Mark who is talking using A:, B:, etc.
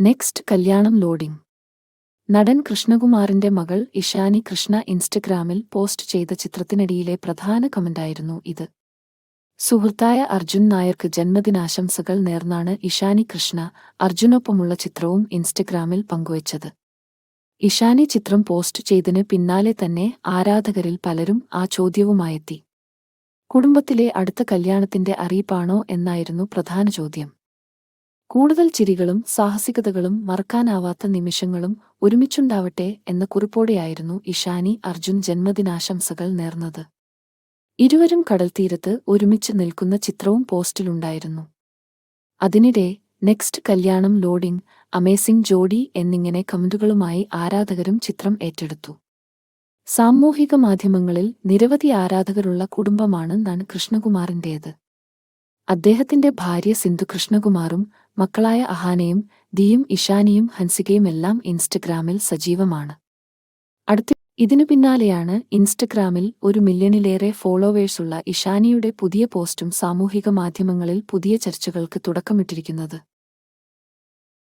A: Next കല്യാണം loading. നടൻ കൃഷ്ണകുമാറിന്റെ മകൾ ഇഷാനി കൃഷ്ണ ഇൻസ്റ്റഗ്രാമിൽ പോസ്റ്റ് ചെയ്ത ചിത്രത്തിനടിയിലെ പ്രധാന കമന്റായിരുന്നു ഇത്. സുഹൃത്തായ അർജുൻ നായർക്ക് ജന്മദിനാശംസകൾ നേർന്നാണ് ഇഷാനി കൃഷ്ണ അർജുനൊപ്പമുള്ള ചിത്രവും ഇൻസ്റ്റഗ്രാമിൽ പങ്കുവച്ചത്. ഇഷാനി ചിത്രം പോസ്റ്റ് ചെയ്തതിന് പിന്നാലെ തന്നെ ആരാധകരിൽ പലരും ആ ചോദ്യവുമായെത്തി. കുടുംബത്തിലെ അടുത്ത കല്യാണത്തിന്റെ അറിയിപ്പാണോ എന്നായിരുന്നു പ്രധാന ചോദ്യം. കൂടുതൽ ചിരികളും സാഹസികതകളും മറക്കാനാവാത്ത നിമിഷങ്ങളും ഒരുമിച്ചുണ്ടാവട്ടെ എന്ന കുറിപ്പോടെയായിരുന്നു ഇഷാനി അർജുൻ ജന്മദിനാശംസകൾ നേർന്നത്. ഇരുവരും കടൽത്തീരത്ത് ഒരുമിച്ച് നിൽക്കുന്ന ചിത്രവും പോസ്റ്റിലുണ്ടായിരുന്നു. അതിനിടെ നെക്സ്റ്റ് കല്യാണം ലോഡിംഗ് അമേസിംഗ് ജോഡി എന്നിങ്ങനെ കമന്റുകളുമായി ആരാധകരും ചിത്രം ഏറ്റെടുത്തു. സാമൂഹിക മാധ്യമങ്ങളിൽ നിരവധി ആരാധകരുള്ള കുടുംബമാണ് നാൻ കൃഷ്ണകുമാറിന്റേത്. അദ്ദേഹത്തിന്റെ ഭാര്യ സിന്ധു കൃഷ്ണകുമാറും മക്കളായ അഹാനയും ദിയും ഇഷാനിയും ഹൻസികയുമെല്ലാം ഇൻസ്റ്റഗ്രാമിൽ സജീവമാണ്. അടുത്ത ഇതിനു പിന്നാലെയാണ് ഇൻസ്റ്റഗ്രാമിൽ ഒരു മില്യണിലേറെ ഫോളോവേഴ്സുള്ള ഇഷാനിയുടെ പുതിയ പോസ്റ്റും സാമൂഹിക മാധ്യമങ്ങളിൽ പുതിയ ചർച്ചകൾക്ക് തുടക്കമിട്ടിരിക്കുന്നത്.